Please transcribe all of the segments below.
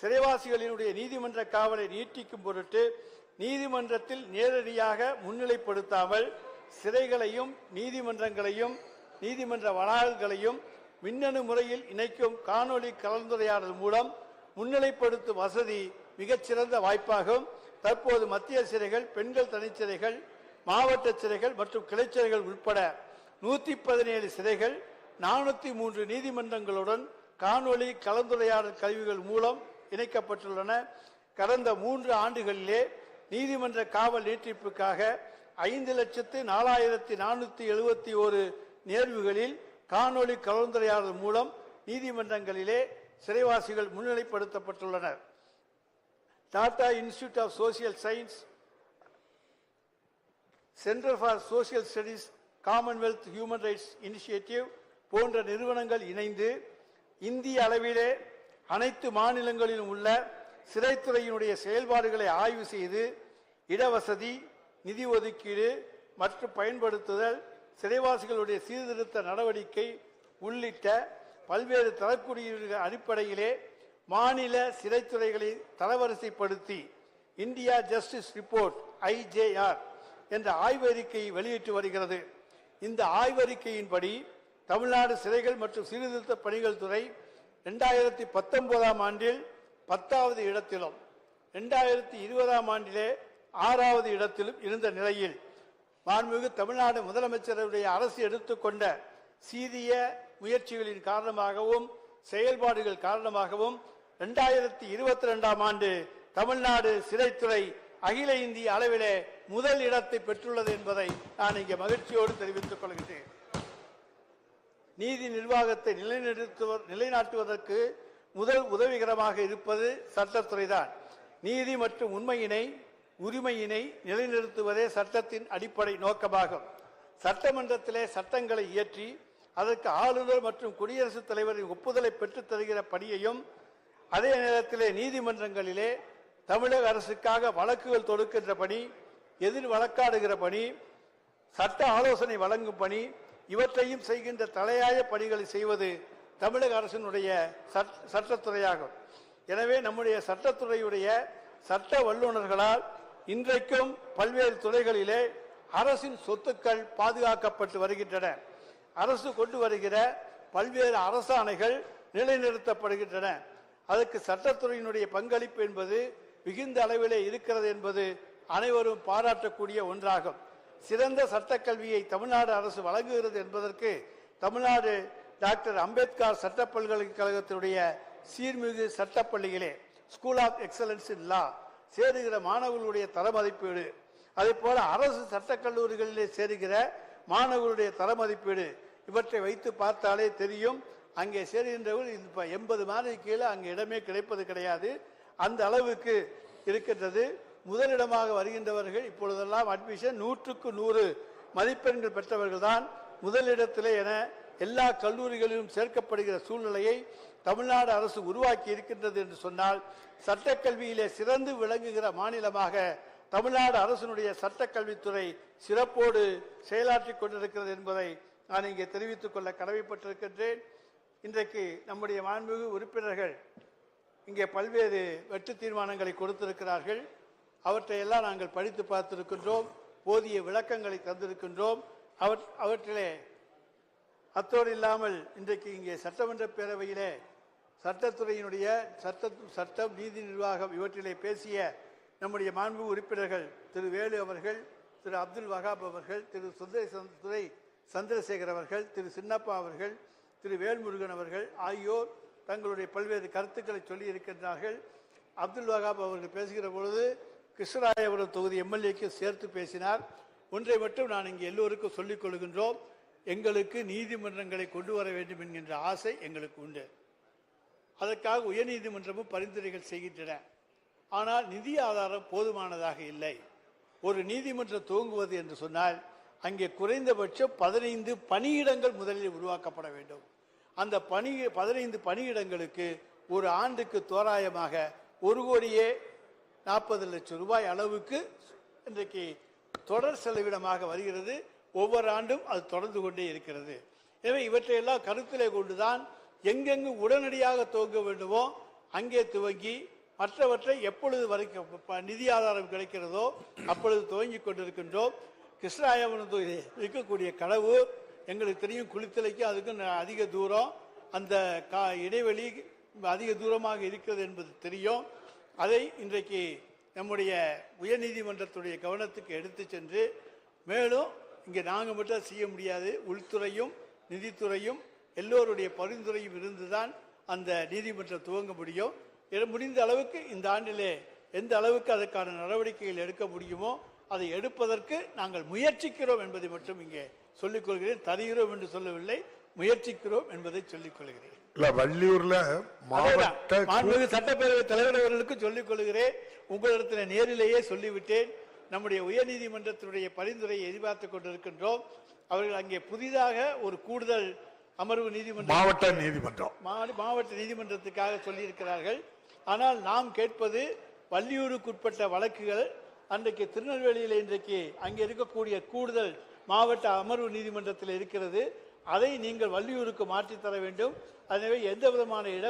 சிறைவாசிகளினுடைய நீதிமன்ற காவலை நீட்டிக்கும் பொருட்டு நீதிமன்றத்தில் நேரடியாக முன்னிலைப்படுத்தாமல் சிறைகளையும் நீதிமன்றங்களையும் நீதிமன்ற வளாகங்களையும் மின்னணு முறையில் இணைக்கும் காணொலி கலந்துரையாடல் மூலம் முன்னிலைப்படுத்தும் வசதி மிகச்சிறந்த வாய்ப்பாகும். தற்போது மத்திய சிறைகள் பெண்கள் தனிச்சிறைகள் மாவட்ட சிறைகள் மற்றும் கிளைச்சிறைகள் உட்பட நூற்றி பதினேழு சிறைகள் நானூற்றி மூன்று நீதிமன்றங்களுடன் காணொளி கலந்துரையாடல் கருவிகள் மூலம் இணைக்கப்பட்டுள்ளன. கடந்த மூன்று ஆண்டுகளிலே நீதிமன்ற காவல் நீட்டிப்புக்காக ஐந்து லட்சத்து நாலாயிரத்தி நானூத்தி எழுபத்தி ஒரு நேர்வுகளில் காணொளி கலந்துரையாடல் மூலம் நீதிமன்றங்களிலே சிறைவாசிகள் முன்னிலைப்படுத்தப்பட்டுள்ளனர் Tata Institute of Social Science Centre for Social Studies Commonwealth Human Rights Initiative போன்ற நிறுவனங்கள் இணைந்து இந்திய அளவிலே அனைத்து மாநிலங்களிலும் உள்ள சிறைத்துறையினுடைய செயல்பாடுகளை ஆய்வு செய்து இடவசதி நிதி ஒதுக்கீடு மற்றும் பயன்படுத்துதல் சிறைவாசிகளுடைய சீர்திருத்த நடவடிக்கை உள்ளிட்ட பல்வேறு தரக்குறியீடுகள் அடிப்படையிலே மாநில சிறைத்துறைகளை தரவரிசைப்படுத்தி இந்தியா ஜஸ்டிஸ் ரிப்போர்ட் ஐஜேஆர் என்ற ஆய்வறிக்கையை வெளியிட்டு வருகிறது. இந்த ஆய்வறிக்கையின்படி தமிழ்நாடு சிறைகள் மற்றும் சீர்திருத்த பணிகள் துறை ரெண்டாயிரத்தி பத்தொன்பதாம் ஆண்டில் பத்தாவது இடத்திலும் ரெண்டாயிரத்தி இருபதாம் ஆண்டிலே ஆறாவது இடத்திலும் இருந்த நிலையில் மாண்புமிகு தமிழ்நாடு முதலமைச்சருடைய அரசு எடுத்துக்கொண்ட சீரிய முயற்சிகளின் காரணமாகவும் செயல்பாடுகள் காரணமாகவும் ரெண்டாயிரத்தி இருபத்தி ரெண்டாம் ஆண்டு தமிழ்நாடு சிறைத்துறை அகில இந்திய அளவிலே முதல் இடத்தை பெற்றுள்ளது என்பதை நான் இங்கே மகிழ்ச்சியோடு தெரிவித்துக் கொள்கிறேன். நீதி நிர்வாகத்தை நிலைநிறுத்துவ நிலைநாட்டுவதற்கு முதல் உதவிகரமாக இருப்பது சட்டத்துறைதான். நீதி மற்றும் உண்மையினை உரிமையினை நிலைநிறுத்துவதே சட்டத்தின் அடிப்படை நோக்கமாகும். சட்டமன்றத்திலே சட்டங்களை இயற்றி அதற்கு ஆளுநர் மற்றும் குடியரசுத் தலைவரின் ஒப்புதலை பெற்றுத் தருகிற பணியையும் அதே நேரத்திலே நீதிமன்றங்களிலே தமிழக அரசுக்காக வழக்குகள் தொடுக்கின்ற பணி எதிர் வழக்காடுகிற பணி சட்ட ஆலோசனை வழங்கும் பணி இவற்றையும் செய்கின்ற தலையாய பணிகளை செய்வது தமிழக அரசினுடைய சட்- சட்டத்துறையாகும். எனவே நம்முடைய சட்டத்துறையுடைய சட்ட வல்லுநர்களால் இன்றைக்கும் பல்வேறு துறைகளிலே அரசின் சொத்துக்கள் பாதுகாக்கப்பட்டு வருகின்றன. அரசு கொண்டு வருகிற பல்வேறு அரசாணைகள் நிலைநிறுத்தப்படுகின்றன. அதற்கு சட்டத்துறையினுடைய பங்களிப்பு என்பது மிகுந்த அளவிலே இருக்கிறது என்பது அனைவரும் பாராட்டக்கூடிய ஒன்றாகும். சிறந்த சட்டக்கல்வியை தமிழ்நாடு அரசு வழங்குகிறது என்பதற்கு தமிழ்நாடு டாக்டர் அம்பேத்கர் சட்ட பல்கலைக்கழகத்தினுடைய சீர்மிகு சட்டப்பள்ளிகளே School of Excellence in Law சேருகிற மாணவர்களுடைய தர மதிப்பீடு அதே போல அரசு சட்டக்கல்லூரிகளிலே சேருகிற மாணவர்களுடைய தர மதிப்பீடு இவற்றை வைத்து பார்த்தாலே தெரியும். அங்கே சேருகின்றவர்கள் இப்போ எண்பது மாதம் கீழே அங்கே இடமே கிடைப்பது கிடையாது. அந்த அளவுக்கு இருக்கின்றது. முதலிடமாக வருகின்றவர்கள் இப்பொழுதெல்லாம் அட்மிஷன் நூற்றுக்கு நூறு மதிப்பெண்கள் பெற்றவர்கள் தான் முதலிடத்திலே என எல்லா கல்லூரிகளிலும் சேர்க்கப்படுகிற சூழ்நிலையை தமிழ்நாடு அரசு உருவாக்கி இருக்கின்றது என்று சொன்னால் சட்டக்கல்வியிலே சிறந்து விளங்குகிற மாநிலமாக தமிழ்நாடு அரசினுடைய சட்டக்கல்வித்துறை சிறப்போடு செயலாற்றிக் கொண்டிருக்கிறது என்பதை நான் இங்கே தெரிவித்துக் கொள்ள கடமைப்பட்டிருக்கின்றேன். இன்றைக்கு நம்முடைய மாண்புமிகு உறுப்பினர்கள் இங்கே பல்வேறு வெட்டு தீர்மானங்களை கொடுத்திருக்கிறார்கள். அவற்றையெல்லாம் நாங்கள் படித்து பார்த்திருக்கின்றோம் போதிய விளக்கங்களை தந்திருக்கின்றோம். அவற்- அவற்றிலே அத்தோடு இல்லாமல் இன்றைக்கு இங்கே சட்டமன்ற பேரவையிலே சட்டத்துறையினுடைய சட்ட சட்டம் நீதி நிர்வாகம் இவற்றிலே பேசிய நம்முடைய மாண்பு உறுப்பினர்கள் திரு வேலு அவர்கள் திரு அப்துல் வகாப் அவர்கள் திரு சுந்தர துறை சந்திரசேகர் அவர்கள் திரு சின்னப்பா அவர்கள் திரு வேல்முருகன் அவர்கள் ஆகியோர் தங்களுடைய பல்வேறு கருத்துக்களை சொல்லியிருக்கின்றார்கள். அப்துல் வகாப் அவர்கள் பேசுகிற பொழுது கிருஷ்ணராயபுரம் தொகுதி எம்எல்ஏக்கு சேர்த்து பேசினார். ஒன்றை மட்டும் நான் இங்கே எல்லோருக்கும் சொல்லிக் கொள்கின்றோம். எங்களுக்கு நீதிமன்றங்களை கொண்டு வர வேண்டும் என்கின்ற ஆசை எங்களுக்கு உண்டு. அதற்காக உயர்நீதிமன்றமும் பரிந்துரைகள் செய்கின்றன. ஆனால் நிதி ஆதாரம் போதுமானதாக இல்லை. ஒரு நீதிமன்றம் துவங்குவது என்று சொன்னால் அங்கே குறைந்தபட்சம் பதினைந்து பணியிடங்கள் முதலில் உருவாக்கப்பட வேண்டும். அந்த பணி பதினைந்து பணியிடங்களுக்கு ஒரு ஆண்டுக்கு தோராயமாக ஒரு கோடியே நாற்பது லட்சம் ரூபாய் அளவுக்கு இன்றைக்கு தொடர் செலவினமாக வருகிறது. ஒவ்வொரு ஆண்டும் அது தொடர்ந்து கொண்டே இருக்கிறது. எனவே இவற்றையெல்லாம் கருத்திலே கொண்டுதான் எங்கெங்கு உடனடியாக துவங்க வேண்டுமோ அங்கே துவங்கி மற்றவற்றை எப்பொழுது வரைக்கும் ப- நிதி ஆதாரம் கிடைக்கிறதோ அப்பொழுது துவங்கி கொண்டிருக்கின்றோம். கிருஷ்ணாயவனத்தில் இருக்கக்கூடிய கடவு எங்களுக்கு தெரியும் குளித்தலைக்கு அதுக்கும் அதிக தூரம். அந்த கா இடைவெளி அதிக தூரமாக இருக்கிறது என்பது தெரியும். அதை இன்றைக்கு நம்முடைய உயர்நீதிமன்றத்துடைய கவனத்துக்கு எடுத்து சென்று மேலும் இங்கே நாங்கள் மட்டும் செய்ய முடியாது உள்துறையும் நிதித்துறையும் எல்லோருடைய பரிந்துரையும் இருந்துதான் அந்த நீதிமன்றம் துவங்க முடியும். முடிந்த அளவுக்கு இந்த ஆண்டிலே எந்த அளவுக்கு அதற்கான நடவடிக்கைகள் எடுக்க முடியுமோ அதை எடுப்பதற்கு நாங்கள் முயற்சிக்கிறோம் என்பதை மட்டும் இங்கே சொல்லிக் கொள்கிறேன். தருகிறோம் என்று சொல்லவில்லை முயற்சிக்கிறோம் என்பதை சொல்லிக் கொள்கிறேன். இல்ல வள்ளியூர்ல. மாவட்ட சட்டப்பேரவை தலைவர் அவர்களுக்கு சொல்லிக் கொள்கிறேன் உங்களிடத்தில் நேரிலேயே சொல்லிவிட்டேன். நம்முடைய உயர்நீதிமன்றத்தினுடைய பரிந்துரையை எதிர்பார்த்துக் கொண்டிருக்கின்றோம். அவர்கள் அங்கே புதிதாக ஒரு கூடுதல் அமர்வு நீதிமன்றம் மாவட்ட நீதிமன்றம். மாவட்ட நீதிமன்றத்துக்காக சொல்லியிருக்கிறார்கள். ஆனால் நாம் கேட்பது வள்ளியூருக்குட்பட்ட வழக்குகள். அன்றைக்கு திருநெல்வேலியில் இன்றைக்கு அங்கே இருக்கக்கூடிய கூடுதல் மாவட்ட அமர்வு நீதிமன்றத்தில் இருக்கிறது. அதை நீங்கள் வள்ளியூருக்கு மாற்றித் தர வேண்டும். எனவே எந்த விதமான இட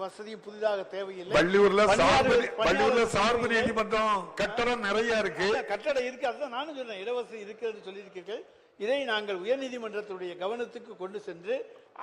வசதியும் புதிதாக தேவையில்லை. வள்ளியூர்ல வள்ளியூர்ல சார்பு நீதிமன்றம் கட்டடம் நிறைய இருக்கு. கட்டடம் இருக்கு. அதுதான் நானும் சொன்னேன். இடவசதி இருக்கிறது சொல்லியிருக்கீர்கள். இதை நாங்கள் உயர்நீதிமன்றத்துடைய கவனத்துக்கு கொண்டு சென்று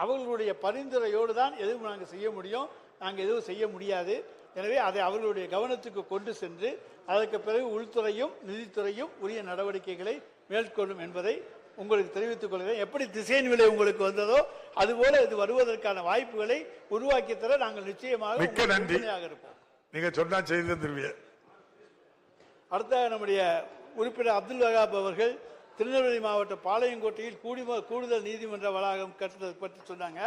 அவர்களுடைய பரிந்துரையோடு தான் எதுவும் நாங்கள் செய்ய முடியும். நாங்கள் எதுவும் செய்ய முடியாது. எனவே அதை அவர்களுடைய கவனத்துக்கு கொண்டு சென்று அதற்கு பிறகு உள்துறையும் நிதித்துறையும் உரிய நடவடிக்கைகளை மேற்கொள்ளும் என்பதை உங்களுக்கு தெரிவித்துக் கொள்கிறேன். எப்படி திசையின் விலை உங்களுக்கு வந்ததோ அதுபோல இது வருவதற்கான வாய்ப்புகளை உருவாக்கி தர நாங்கள் நிச்சயமாக மிக்க நன்றி. இருப்போம். நீங்க சொன்னா செய்து தந்துருவீங்க அடுத்த நம்முடைய உறுப்பினர் அப்துல் வகாப் அவர்கள் திருநெல்வேலி மாவட்டம் பாளையங்கோட்டையில் கூடிம கூடுதல் நீதிமன்ற வளாகம் கட்டுறது பற்றி சொன்னாங்க.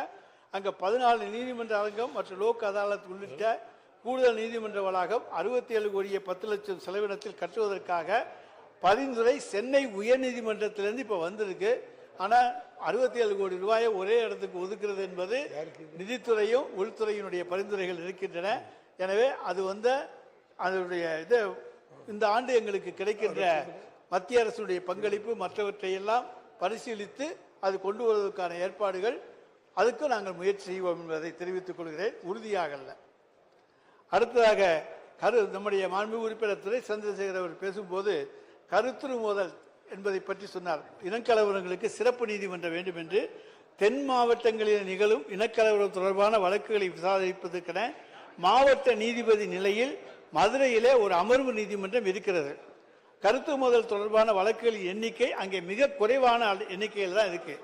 அங்கே பதினாலு நீதிமன்ற அரங்கம் மற்றும் லோக் அதாலத் உள்ளிட்ட கூடுதல் நீதிமன்ற வளாகம் அறுபத்தி ஏழு கோடியே பத்து லட்சம் செலவினத்தில் கட்டுவதற்காக பரிந்துரை சென்னை உயர்நீதிமன்றத்திலிருந்து இப்போ வந்திருக்கு. ஆனால் அறுபத்தி ஏழு கோடி ரூபாயை ஒரே இடத்துக்கு ஒதுக்குறது என்பது நிதித்துறையும் உள்துறையினுடைய பரிந்துரைகள் இருக்கின்றன. எனவே அது வந்து அதனுடைய இது இந்த ஆண்டு எங்களுக்கு கிடைக்கின்ற மத்திய அரசுடைய பங்களிப்பு மற்றவற்றை எல்லாம் பரிசீலித்து அது கொண்டு வருவதற்கான ஏற்பாடுகள். அதுக்கு நாங்கள் முயற்சி செய்வோம் என்பதை தெரிவித்துக் கொள்கிறேன். உறுதியாக அல்ல. அடுத்ததாக கரு நம்முடைய மாண்பு உறுப்பினர் துரை சந்திரசேகர் அவர் பேசும்போது கருத்துரு மோதல் என்பதை பற்றி சொன்னார். இனக்கலவரங்களுக்கு சிறப்பு நீதிமன்றம் வேண்டும் என்று தென் மாவட்டங்களில் நிகழும் இனக்கலவரம் தொடர்பான வழக்குகளை விசாரிப்பதற்கென மாவட்ட நீதிபதி நிலையில் மதுரையிலே ஒரு அமர்வு நீதிமன்றம் இருக்கிறது. கருத்து மோதல் தொடர்பான வழக்குகளின் எண்ணிக்கை அங்கே மிக குறைவான எண்ணிக்கையில் தான் இருக்கு.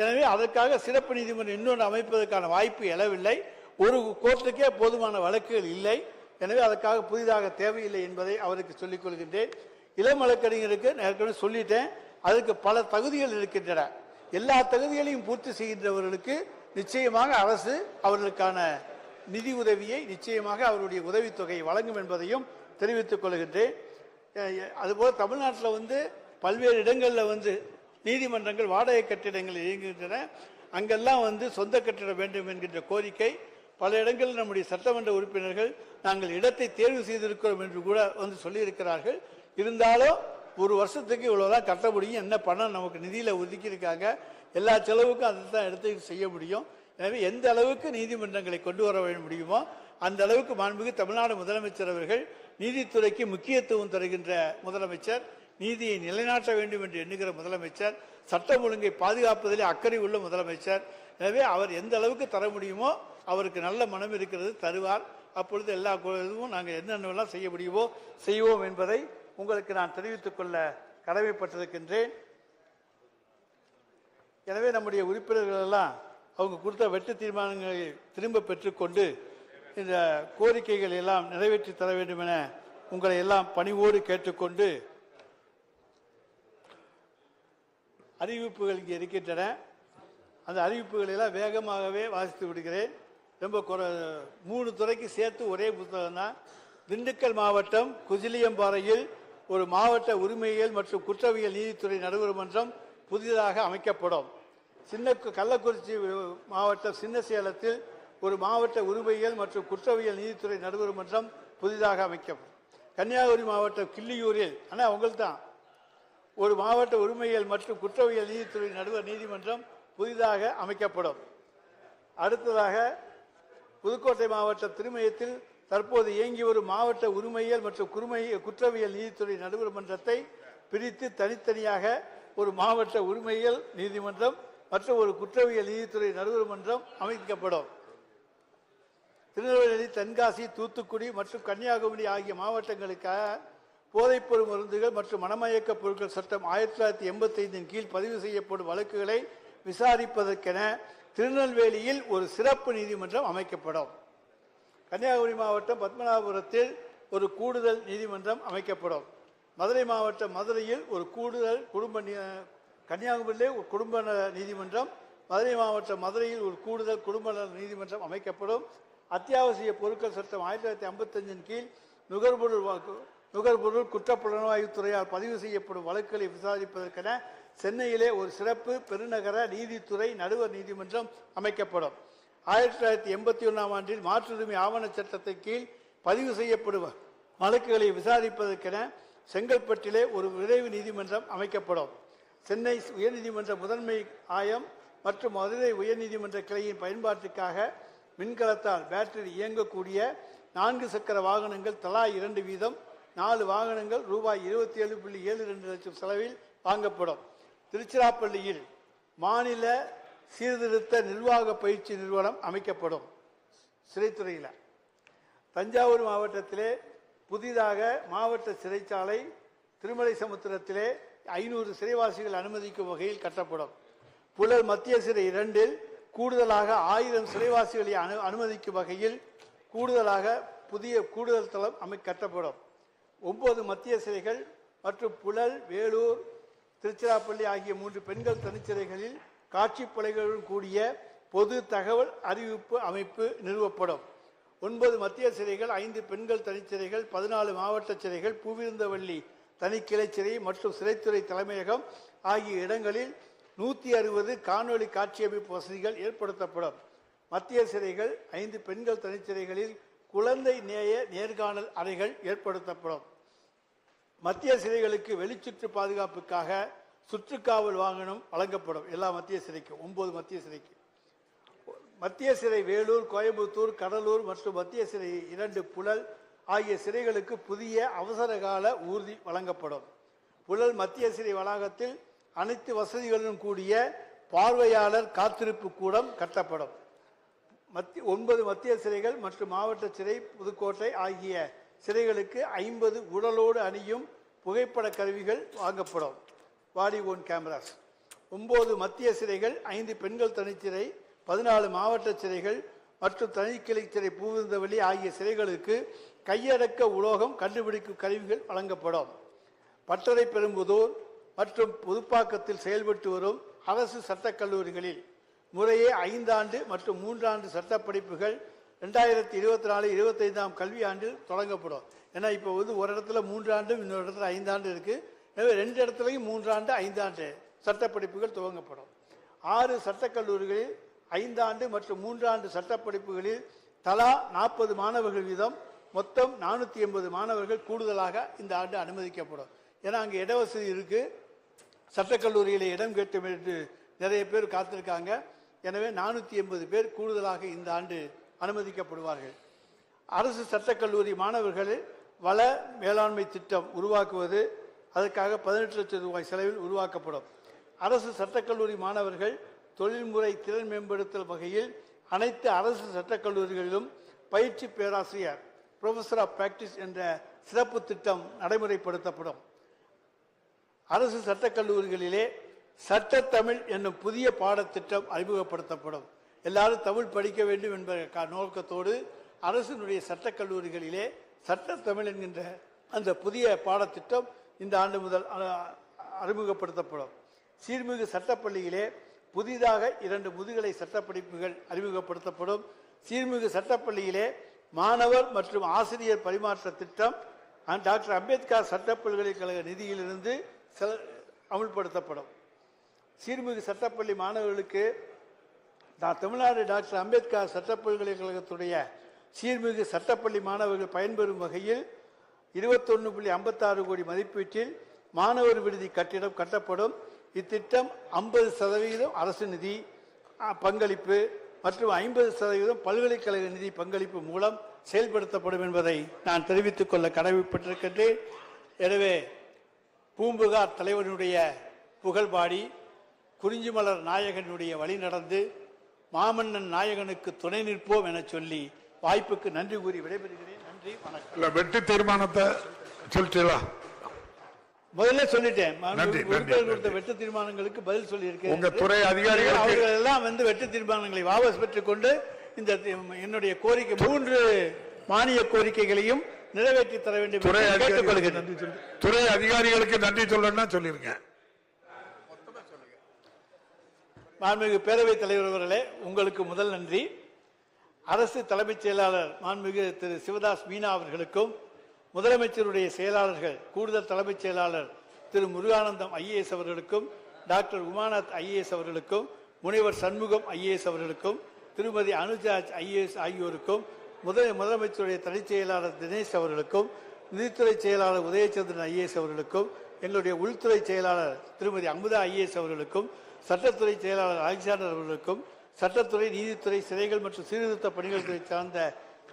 எனவே அதற்காக சிறப்பு நீதிமன்றம் இன்னொன்று அமைப்பதற்கான வாய்ப்பு எழவில்லை. ஒரு கோர்ட்டுக்கே போதுமான வழக்குகள் இல்லை. எனவே அதற்காக புதிதாக தேவையில்லை என்பதை அவருக்கு சொல்லிக் கொள்கின்றேன். இளம் வழக்கறிஞருக்கு ஏற்கனவே சொல்லிட்டேன். அதுக்கு பல தகுதிகள் இருக்கின்றன. எல்லா தகுதிகளையும் பூர்த்தி செய்கின்றவர்களுக்கு நிச்சயமாக அரசு அவர்களுக்கான நிதி உதவியை நிச்சயமாக அவருடைய உதவித்தொகை வழங்கும் என்பதையும் தெரிவித்துக் கொள்கின்றேன். அதுபோல் தமிழ்நாட்டில் வந்து பல்வேறு இடங்களில் வந்து நீதிமன்றங்கள் வாடகை கட்டிடங்கள் இயங்குகின்றன. அங்கெல்லாம் வந்து சொந்த கட்டிடம் வேண்டும் என்கின்ற கோரிக்கை. பல இடங்களில் நம்முடைய சட்டமன்ற உறுப்பினர்கள் நாங்கள் இடத்தை தேர்வு செய்திருக்கிறோம் என்று கூட வந்து சொல்லியிருக்கிறார்கள். இருந்தாலும் ஒரு வருஷத்துக்கு இவ்வளோதான் கட்ட முடியும். என்ன பணம் நமக்கு நிதியில் ஒதுக்கியிருக்காங்க. எல்லா செலவுக்கும் அதை தான் எடுத்து செய்ய முடியும். எனவே எந்த அளவுக்கு நீதிமன்றங்களை கொண்டு வர முடியுமோ அந்த அளவுக்கு மாண்புமிகு தமிழ்நாடு முதலமைச்சர் அவர்கள் நீதித்துறைக்கு முக்கியத்துவம் தருகின்ற முதலமைச்சர் நீதியை நிலைநாட்ட வேண்டும் என்று எண்ணுகிற முதலமைச்சர் சட்டம் ஒழுங்கை பாதுகாப்பதிலே அக்கறை உள்ள முதலமைச்சர். எனவே அவர் எந்த அளவுக்கு தர முடியுமோ அவருக்கு நல்ல மனம் இருக்கிறது தருவார். அப்பொழுது எல்லா இதுவும் நாங்கள் என்னென்னலாம் செய்ய முடியுமோ செய்வோம் என்பதை உங்களுக்கு நான் தெரிவித்துக் கொள்ள கடமைப்பட்டிருக்கின்றேன். எனவே நம்முடைய உறுப்பினர்கள் எல்லாம் அவங்க கொடுத்த வெட்டு தீர்மானங்களை திரும்ப பெற்றுக்கொண்டு இந்த கோரிக்கைகள் எல்லாம் நிறைவேற்றி தர வேண்டும் என உங்களை எல்லாம் பணிவோடு கேட்டுக்கொண்டு அறிவிப்புகள் இங்கே இருக்கின்றன. அந்த அறிவிப்புகளை எல்லாம் வேகமாகவே வாசித்து விடுகிறேன். ரொம்ப குறை மூணு துறைக்கு சேர்த்து ஒரே புத்தகம் தான் திண்டுக்கல் மாவட்டம் குஜிலியம்பாறையில் ஒரு மாவட்ட உரிமையியல் மற்றும் குற்றவியல் நீதித்துறை நடுவர் மன்றம் புதிதாக அமைக்கப்படும். சின்ன கள்ளக்குறிச்சி மாவட்டம் சின்ன சேலத்தில் ஒரு மாவட்ட உரிமையியல் மற்றும் குற்றவியல் நீதித்துறை நடுவர் மன்றம் புதிதாக அமைக்கப்படும் கன்னியாகுமரி மாவட்டம் கிள்ளியூரில். ஆனால் அவங்களுக்கு தான் ஒரு மாவட்ட உரிமையியல் மற்றும் குற்றவியல் நீதித்துறை நடுவர் நீதிமன்றம் புதிதாக அமைக்கப்படும். அடுத்ததாக புதுக்கோட்டை மாவட்ட திருமயத்தில் தற்போது இயங்கி வரும் மாவட்ட உரிமையியல் மற்றும் குறுமை குற்றவியல் நீதித்துறை நடுவர் மன்றத்தை பிரித்து தனித்தனியாக ஒரு மாவட்ட உரிமையியல் நீதிமன்றம் மற்றும் ஒரு குற்றவியல் நீதித்துறை நடுவர் மன்றம் அமைக்கப்படும். திருநெல்வேலி தென்காசி தூத்துக்குடி மற்றும் கன்னியாகுமரி ஆகிய மாவட்டங்களுக்காக போதைப்பொருள் மருந்துகள் மற்றும் மனமயக்க பொருட்கள் சட்டம் ஆயிரத்தி தொள்ளாயிரத்தி எண்பத்தி ஐந்தின் கீழ் பதிவு செய்யப்படும் வழக்குகளை விசாரிப்பதற்கென திருநெல்வேலியில் ஒரு சிறப்பு நீதிமன்றம் அமைக்கப்படும். கன்னியாகுமரி மாவட்டம் பத்மநாபபுரத்தில் ஒரு கூடுதல் நீதிமன்றம் அமைக்கப்படும். மதுரை மாவட்டம் மதுரையில் ஒரு கூடுதல் குடும்ப நீ- கன்னியாகுமரியிலே ஒரு குடும்ப நல நீதிமன்றம் மதுரை மாவட்டம் மதுரையில் ஒரு கூடுதல் குடும்ப நல நீதிமன்றம் அமைக்கப்படும். அத்தியாவசிய பொருட்கள் சட்டம் ஆயிரத்தி தொள்ளாயிரத்தி ஐம்பத்தஞ்சின் கீழ் நுகர்பொருள் வாக்கு- நுகர்பொருள் குற்றப்புலனாய்வுத்துறையால் பதிவு செய்யப்படும் வழக்குகளை விசாரிப்பதற்கென சென்னையிலே ஒரு சிறப்பு பெருநகர நீதித்துறை நடுவர் நீதிமன்றம் அமைக்கப்படும். ஆயிரத்தி தொள்ளாயிரத்தி எண்பத்தி ஒன்றாம் ஆண்டில் மாற்றுரிமை ஆவண சட்டத்தின் கீழ் பதிவு செய்யப்படுவ வழக்குகளை விசாரிப்பதற்கென செங்கல்பட்டிலே ஒரு விரைவு நீதிமன்றம் அமைக்கப்படும். சென்னை உயர்நீதிமன்ற முதன்மை ஆயம் மற்றும் மதுரை உயர்நீதிமன்ற கிளையின் பயன்பாட்டுக்காக மின்கலத்தால் பேட்டரி இயங்கக்கூடிய நான்கு சக்கர வாகனங்கள் தலா இரண்டு வீதம் நாலு வாகனங்கள் ரூபாய் இருபத்தி ஏழு புள்ளி ஏழு ரெண்டு லட்சம் செலவில் வாங்கப்படும். திருச்சிராப்பள்ளியில் மாநில சீர்திருத்த நிர்வாக பயிற்சி நிறுவனம் அமைக்கப்படும் சிறைத்துறையில். தஞ்சாவூர் மாவட்டத்திலே புதிதாக மாவட்ட சிறைச்சாலை திருமலை சமுத்திரத்திலே ஐநூறு சிறைவாசிகள் அனுமதிக்கும் வகையில் கட்டப்படும். புலர் மத்திய சிறை இரண்டில் கூடுதலாக ஆயிரம் சிறைவாசிகளை அனு அனுமதிக்கும் வகையில் கூடுதலாக புதிய கூடுதல் தளம் அமை கட்டப்படும். ஒன்பது மத்திய சிறைகள் மற்றும் புழல் வேலூர் திருச்சிராப்பள்ளி ஆகிய மூன்று பெண்கள் தனிச்சிறைகளில் காட்சிப்பலைகளுடன் கூடிய பொது தகவல் அறிவிப்பு அமைப்பு நிறுவப்படும். ஒன்பது மத்திய சிறைகள் ஐந்து பெண்கள் தனிச்சிறைகள் பதினாலு மாவட்ட சிறைகள் பூவிருந்தவள்ளி தனிக்கிளை சிறை மற்றும் சிறைத்துறை தலைமையகம் ஆகிய இடங்களில் நூற்றி அறுபது காணொளி காட்சியமைப்பு வசதிகள் ஏற்படுத்தப்படும். மத்திய சிறைகள் ஐந்து பெண்கள் தனிச்சிறைகளில் குழந்தை நேய நேர்காணல் அறைகள் ஏற்படுத்தப்படும். மத்திய சிறைகளுக்கு வெளிச்சுற்று பாதுகாப்புக்காக சுற்றுக்காவல் வாகனம் வழங்கப்படும். எல்லா மத்திய சிறைக்கும் ஒன்பது மத்திய சிறைக்கு. மத்திய சிறை வேலூர் கோயம்புத்தூர் கடலூர் மற்றும் மத்திய சிறை இரண்டு புழல் ஆகிய சிறைகளுக்கு புதிய அவசர கால ஊர்தி வழங்கப்படும். புழல் மத்திய சிறை வளாகத்தில் அனைத்து வசதிகளுடன் கூடிய பார்வையாளர் காத்திருப்பு கூடம் கட்டப்படும். மத்திய ஒன்பது மத்திய சிறைகள் மற்றும் மாவட்ட சிறை புதுக்கோட்டை ஆகிய சிறைகளுக்கு ஐம்பது உடலோடு அணியும் புகைப்பட கருவிகள் வாங்கப்படும். Body worn cameras. ஒம்பது மத்திய சிறைகள் ஐந்து பெண்கள் தனிச்சிறை பதினாலு மாவட்ட சிறைகள் மற்றும் தனிக்கிளை சிறை பூவிருந்தவெளி ஆகிய சிறைகளுக்கு கையடக்க உலோகம் கண்டுபிடிக்கும் கருவிகள் வழங்கப்படும். பட்டறை பெரும்புதூர் மற்றும் புதுப்பாக்கத்தில் செயல்பட்டு வரும் அரசு சட்டக் கல்லூரிகளில் முறையே ஐந்தாண்டு மற்றும் மூன்றாண்டு சட்டப் படிப்புகள் ரெண்டாயிரத்தி இருபத்தி நாலு இருபத்தைந்தாம் கல்வியாண்டில் தொடங்கப்படும். ஏன்னா இப்போ வந்து ஒரு இடத்துல மூன்றாண்டும் இன்னொரு இடத்துல ஐந்தாண்டு இருக்குது எனவே ரெண்டு இடத்துலையும் மூன்றாண்டு ஐந்தாண்டு சட்ட படிப்புகள் துவங்கப்படும். ஆறு சட்டக்கல்லூரிகளில் ஐந்தாண்டு மற்றும் மூன்றாண்டு சட்ட படிப்புகளில் தலா நாற்பது மாணவர்கள் வீதம் மொத்தம் நானூற்றி எண்பது மாணவர்கள் கூடுதலாக இந்த ஆண்டு அனுமதிக்கப்படும். ஏன்னா அங்கே இடவசதி இருக்கு. சட்டக்கல்லூரியில் இடம் கேட்டும் என்று நிறைய பேர் காத்திருக்காங்க. எனவே நானூற்றி எண்பது பேர் கூடுதலாக இந்த ஆண்டு அனுமதிக்கப்படுவார்கள். அரசு சட்டக்கல்லூரி மாணவர்கள் வள மேலாண்மை திட்டம் உருவாக்குவது அதற்காக பதினெட்டு லட்சம் ரூபாய் செலவில் உருவாக்கப்படும். அரசு சட்டக்கல்லூரி மாணவர்கள் தொழில்முறை திறன் மேம்படுத்தல் வகையில் அனைத்து அரசு சட்டக்கல்லூரிகளிலும் பயிற்சி பேராசிரியர் ப்ரொஃபஸர் ஆஃப் பிராக்டிஸ் என்ற சிறப்பு திட்டம் நடைமுறைப்படுத்தப்படும். அரசு சட்டக் கல்லூரிகளிலே சட்டத்தமிழ் என்னும் புதிய பாடத்திட்டம் அறிமுகப்படுத்தப்படும். எல்லாரும் தமிழ் படிக்க வேண்டும் என்பதற்கான நோக்கத்தோடு அரசினுடைய சட்டக்கல்லூரிகளிலே சட்டத்தமிழ் என்கின்ற அந்த புதிய பாடத்திட்டம் இந்த ஆண்டு முதல் அறிமுகப்படுத்தப்படும். சீர்மிகு சட்டப்பள்ளியிலே புதிதாக இரண்டு முதுகலை சட்டப்படிப்புகள் அறிமுகப்படுத்தப்படும். சீர்மிகு சட்டப்பள்ளியிலே மாணவர் மற்றும் ஆசிரியர் பரிமாற்ற திட்டம் டாக்டர் அம்பேத்கர் சட்ட பல்கலைக்கழக நிதியிலிருந்து செல- அமுல்படுத்தப்படும். சீர்மிகு சட்டப்பள்ளி மாணவர்களுக்கு நான் தமிழ்நாடு டாக்டர் அம்பேத்கர் சட்ட பல்கலைக்கழகத்துடைய சீர்மிகு சட்டப்பள்ளி மாணவர்கள் பயன்பெறும் வகையில் இருபத்தொன்று புள்ளி ஐம்பத்தாறு கோடி மதிப்பீட்டில் மாணவர் விடுதி கட்டிடம் கட்டப்படும். இத்திட்டம் ஐம்பது சதவீதம் அரசு நிதி பங்களிப்பு மற்றும் ஐம்பது சதவீதம் பல்கலைக்கழக நிதி பங்களிப்பு மூலம் செயல்படுத்தப்படும் என்பதை நான் தெரிவித்துக் கொள்ள கடமைப்பட்டிருக்கின்றேன். எனவே பூம்புகார் தலைவனுடைய புகழ்பாடி குறிஞ்சிமலர் நாயகனுடைய வழி நடந்து மாமன்னன் நாயகனுக்கு துணை நிற்போம் என சொல்லி வாய்ப்புக்கு நன்றி கூறி விடைபெறுகிறேன். இல்ல வெற்றி தீர்மானத்தை சொல்லிட்டீங்களா? முதல்ல சொல்லிட்டேன். கொடுத்த. வெட்டு தீர்மானங்களுக்கு பதில் சொல்லியிருக்கேன். உங்க. துறை அதிகாரிகளுக்கு- அவர்கள் எல்லாம் வந்து வெட்டு தீர்மானங்களை வாபஸ் பெற்றுக் கொண்டு இந்த என்னுடைய கோரிக்கை மூன்று மானிய கோரிக்கைகளையும் நிறைவேற்றி தர வேண்டும் துறை கேட்டுக்கொள்கிறேன். துறை அதிகாரிகளுக்கு நன்றி சொல்லணும்னா சொல்லிருக்கேன் மாண்புமிகு பேரவைத் தலைவர் அவர்களே உங்களுக்கு முதல் நன்றி. அரசு தலைமைச் செயலாளர் மாண்புமிகு திரு சிவதாஸ் மீனா அவர்களுக்கும் முதலமைச்சருடைய செயலாளர்கள் கூடுதல் தலைமைச் செயலாளர் திரு முருகானந்தம் ஐஏஎஸ் அவர்களுக்கும் டாக்டர் உமாநாத் ஐஏஎஸ் அவர்களுக்கும் முனைவர் சண்முகம் ஐஏஎஸ் அவர்களுக்கும் திருமதி அனுஜாஜ் ஐஏஎஸ் ஆகியோருக்கும் முதல் முதலமைச்சருடைய தனிச் செயலாளர் தினேஷ் அவர்களுக்கும் நிதித்துறை செயலாளர் உதயச்சந்திரன் ஐஏஎஸ் அவர்களுக்கும் எங்களுடைய உள்துறை செயலாளர் திருமதி அமுதா ஐஏஎஸ் அவர்களுக்கும் சட்டத்துறை செயலாளர் அலெக்சாண்டர் அவர்களுக்கும் சட்டத்துறை நீதித்துறை சிறைகள் மற்றும் சீர்திருத்த பணிகள் துறை சார்ந்த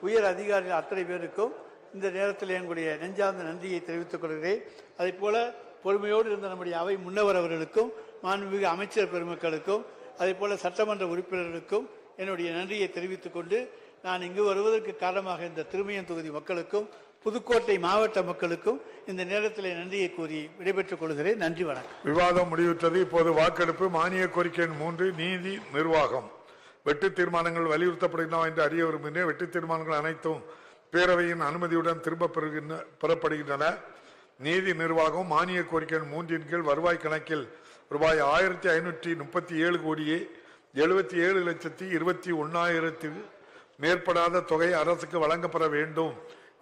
உயர் அதிகாரிகள் அத்தனை பேருக்கும் இந்த நேரத்தில் எங்களுடைய நெஞ்சார்ந்த நன்றியை தெரிவித்துக் கொள்கிறேன். அதே போல பொறுமையோடு இருந்த நம்முடைய அவை முன்னவர் அவர்களுக்கும் மாண்புமிகு அமைச்சர் பெருமக்களுக்கும் அதே போல சட்டமன்ற உறுப்பினர்களுக்கும் என்னுடைய நன்றியை தெரிவித்துக் கொண்டு நான் இங்கு வருவதற்கு காரணமாக இந்த திருமயம் தொகுதி மக்களுக்கும் புதுக்கோட்டை மாவட்ட மக்களுக்கும் இந்த நேரத்தில் நன்றியை கூறி விடைபெற்றுக் கொள்கிறேன். நன்றி வணக்கம். விவாதம் முடிவுற்றது. இப்போது வாக்கெடுப்பு மானிய கோரிக்கை மூன்று நீதி நிர்வாகம். வெட்டு தீர்மானங்கள் வலியுறுத்தப்படுகின்றன என்று அறிய விரும்புகிறேன் வெட்டு தீர்மானங்கள் அனைத்தும் பேரவையின் அனுமதியுடன் திரும்ப பெறுகின்ற பெறப்படுகின்றன. நீதி நிர்வாகம் மானிய கோரிக்கையின் மூன்றின் கீழ் வருவாய் கணக்கில் ரூபாய் ஆயிரத்தி ஐநூற்றி முப்பத்தி ஏழு கோடியே எழுபத்தி ஏழு லட்சத்தி இருபத்தி ஒன்னாயிரத்துக்கு மேற்படாத தொகை அரசுக்கு வழங்கப்பட வேண்டும்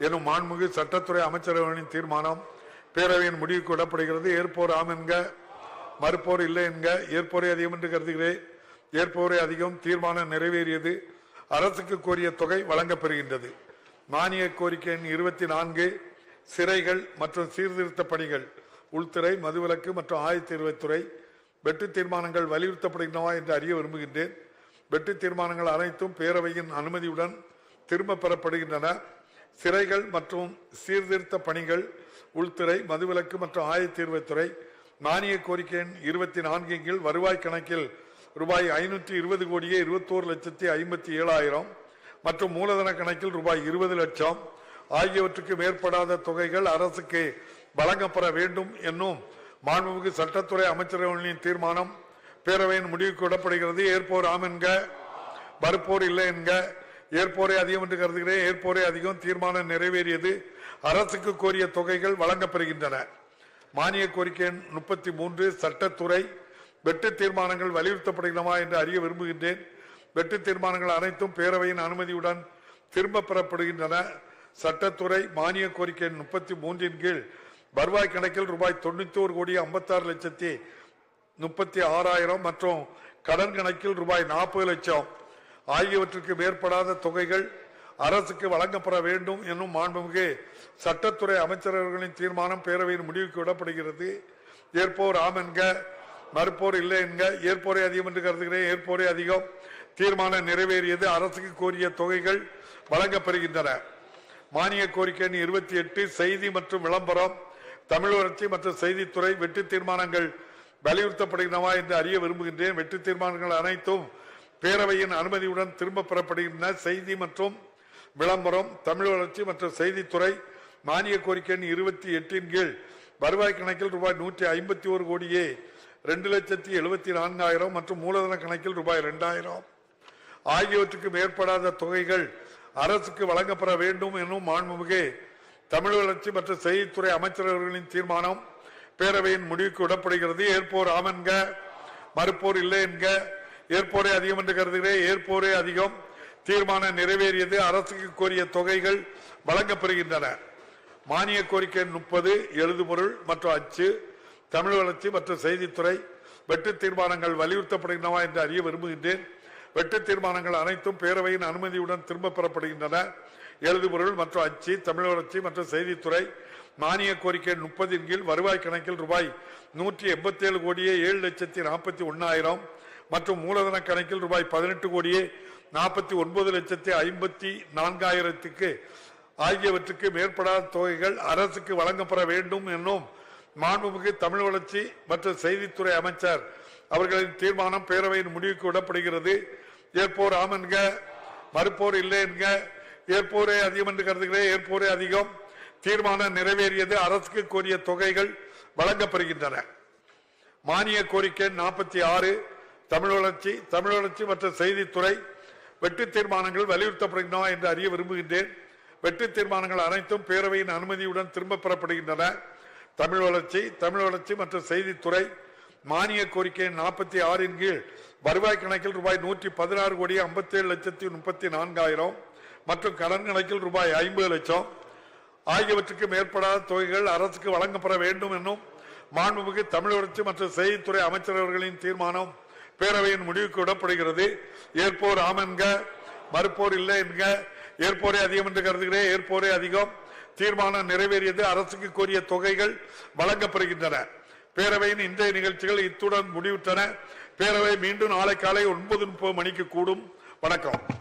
எனும் மாண்புமிகு சட்டத்துறை அமைச்சரவையின் தீர்மானம் பேரவையின் முடிவுக்கு விடப்படுகிறது. ஏற்போர் ஆம் என்க மறுப்போர் இல்லை என்க ஏற்போரை அதிகம் என்று கருதுகிறேன். ஏற்போரே அதிகம் தீர்மானம் நிறைவேறியது. அரசுக்கு கோரிய தொகை வழங்கப்பெறுகின்றது. மானிய கோரிக்கை எண் இருபத்தி நான்கு சிறைகள் மற்றும் சீர்திருத்த பணிகள் உள்துறை மதுவிலக்கு மற்றும் ஆயத்தீர்வைத்துறை வெட்டு தீர்மானங்கள் வலியுறுத்தப்படுகின்றனவா என்று அறிய விரும்புகின்றேன். வெட்டு தீர்மானங்கள் அனைத்தும் பேரவையின் அனுமதியுடன் திரும்ப பெறப்படுகின்றன. சிறைகள் மற்றும் சீர்திருத்த பணிகள் உள்துறை மதுவிலக்கு மற்றும் ஆயத்தீர்வைத்துறை மானிய கோரிக்கை எண் இருபத்தி நான்கின் கீழ் வருவாய் கணக்கில் ரூபாய் ஐநூற்றி இருபது கோடியே இருபத்தோரு லட்சத்தி ஐம்பத்தி ஏழாயிரம் மற்றும் மூலதன கணக்கில் ரூபாய் இருபது லட்சம். ஆகியவற்றுக்கு மேற்படாத தொகைகள் அரசுக்கு வழங்கப்பட வேண்டும் என்னும் மாண்புமிகு சட்டத்துறை அமைச்சரவையின் தீர்மானம் பேரவையின் முடிவுக்கு விடப்படுகிறது. ஏற்போர் ஆம் என்க மறுப்போர் இல்லை என்க ஏற்போரே அதிகம் என்று கருதுகிறேன். ஏற்போரே அதிகம் தீர்மானம் நிறைவேறியது. அரசுக்கு கோரிய தொகைகள் வழங்கப்பெறுகின்றன மானிய கோரிக்கை முப்பத்தி மூன்று சட்டத்துறை வெட்டு தீர்மானங்கள் வலியுறுத்தப்படுகிறமா என்று அறிய விரும்புகின்றேன். வெட்டு தீர்மானங்கள் அனைத்தும் பேரவையின் அனுமதியுடன் திரும்ப பெறப்படுகின்றன. சட்டத்துறை மானிய கோரிக்கை முப்பத்தி மூன்றின் கீழ் வருவாய் கணக்கில் ரூபாய் தொண்ணூத்தி கோடி ஐம்பத்தாறு லட்சத்தி முப்பத்தி ஆறாயிரம் மற்றும் கடன் கணக்கில் ரூபாய் நாற்பது லட்சம். ஆகியவற்றுக்கு மேற்படாத தொகைகள் அரசுக்கு வழங்கப்பட வேண்டும் என்னும் மாண்புமிகு சட்டத்துறை அமைச்சரவர்களின் தீர்மானம் பேரவையின் முடிவுக்கு விடப்படுகிறது. ஏற்போர் ஆமென்க என்க மறுப்போர் இல்லை என்க ஏற்போரே அதிகம் என்று கருதுகிறேன் ஏற்போரே அதிகம். தீர்மானம் நிறைவேறியது அரசுக்கு கோரிய தொகைகள் வழங்கப்பெறுகின்றன மானிய கோரிக்கை இருபத்தி எட்டு செய்தி மற்றும் விளம்பரம். தமிழ் வளர்ச்சி மற்றும் செய்தித்துறை வெட்டு தீர்மானங்கள் வலியுறுத்தப்படுகின்றனவா என்று அறிய விரும்புகின்றேன். வெட்டு தீர்மானங்கள் அனைத்தும் பேரவையின் அனுமதியுடன் திரும்ப பெறப்படுகின்றன. செய்தி மற்றும் விளம்பரம் தமிழ் வளர்ச்சி மற்றும் செய்தித்துறை மானிய கோரிக்கை இருபத்தி எட்டின் கீழ் வருவாய் கணக்கில் ரூபாய் நூற்றி ஐம்பத்தி ஒரு கோடியே ரெண்டு லட்சத்தி எழுபத்தி நான்காயிரம் மற்றும் மூலதன கணக்கில் ரூபாய் இரண்டாயிரம் ஆகியவற்றுக்கு மேற்படாத தொகைகள் அரசுக்கு வழங்கப்பட வேண்டும் என்னும் மாண்புமிகு தமிழ் வளர்ச்சி மற்றும் செய்தித்துறை அமைச்சரவர்களின் தீர்மானம் பேரவையின் முடிவுக்கு விடப்படுகிறது. ஏற்போர் ஆமென்க மறுப்போர் இல்லை என்க ஏற்போரே அதிகம் என்று கருதுகிறேன். ஏற்போரே அதிகம். தீர்மானம் நிறைவேறியது. அரசுக்கு கோரிய தொகைகள் வழங்கப்பெறுகின்றன மானிய கோரிக்கை முப்பது எழுதுபொருள் மற்றும் அச்சு தமிழ் வளர்ச்சி மற்றும் செய்தித்துறை வெட்டு தீர்மானங்கள் வலியுறுத்தப்படுகின்றனவா என்று அறிய விரும்புகின்றேன். வெட்டு தீர்மானங்கள் அனைத்தும் பேரவையின் அனுமதியுடன் திரும்ப பெறப்படுகின்றன. எழுதுபொருள் மற்றும் அச்சு தமிழ் வளர்ச்சி மற்றும் செய்தித்துறை மானிய கோரிக்கை முப்பதின் கீழ் வருவாய் கணக்கில் ரூபாய் நூற்றி எண்பத்தி ஏழு கோடியே ஏழு லட்சத்தி நாற்பத்தி ஒன்னாயிரம் மற்றும் மூலதன கணக்கில் ரூபாய் பதினெட்டு கோடியே நாற்பத்தி ஒன்பது லட்சத்தி ஐம்பத்தி நான்காயிரத்துக்கு ஆகியவற்றுக்கு மேற்படாத தொகைகள் அரசுக்கு வழங்கப்பட வேண்டும் என்னும் மாண்புமிகு தமிழ் வளர்ச்சி மற்றும் செய்தித்துறை அமைச்சர் அவர்களின் தீர்மானம் பேரவையின் முடிவுக்கு விடப்படுகிறது. ஏற்போர் ஆம் என்க மறுப்போர் இல்லை என்க ஏற்போரே அதிகம் என்று கருதுகிறேன் ஏற்போரே அதிகம். தீர்மானம் நிறைவேறியது அரசுக்கு கோரிய தொகைகள் வழங்கப்படுகின்றன. மானிய கோரிக்கை நாற்பத்தி ஆறு தமிழ் வளர்ச்சி தமிழ் வளர்ச்சி மற்றும் செய்தித்துறை. வெட்டு தீர்மானங்கள் வலியுறுத்தப்படுகின்றன என்று அறிய விரும்புகின்றேன். வெட்டு தீர்மானங்கள் அனைத்தும் பேரவையின் அனுமதியுடன் திரும்ப பெறப்படுகின்றன. தமிழ் வளர்ச்சி தமிழ் வளர்ச்சி மற்றும் செய்தித்துறை மானிய கோரிக்கை நாற்பத்தி ஆறின் கீழ் வருவாய் கணக்கில் ரூபாய் நூற்றி பதினாறு கோடி ஐம்பத்தி ஏழு லட்சத்தி முப்பத்தி நான்காயிரம் மற்றும் கடன் கணக்கில் ரூபாய் ஐம்பது லட்சம். ஆகியவற்றுக்கு மேற்படாத தொகைகள் அரசுக்கு வழங்கப்பட வேண்டும் என்னும் மாண்புமிகு தமிழ் வளர்ச்சி மற்றும் செய்தித்துறை அமைச்சரவர்களின் தீர்மானம் பேரவையின் முடிவுக்கு விடப்படுகிறது. ஏற்போர் ஆம் என்க மறுப்போர் இல்லை என்க ஏற்போரே அதிகம் என்று கருதுகிறேன் ஏற்போரே அதிகம். தீர்மானம் நிறைவேறியது. அரசுக்கு கோரிய தொகைகள் வழங்கப்படுகின்றன. பேரவையின் இன்றைய நிகழ்ச்சிகள் இத்துடன் முடிவுற்றன. பேரவை மீண்டும் நாளை காலை ஒன்பது முப்பது மணிக்கு கூடும். வணக்கம்.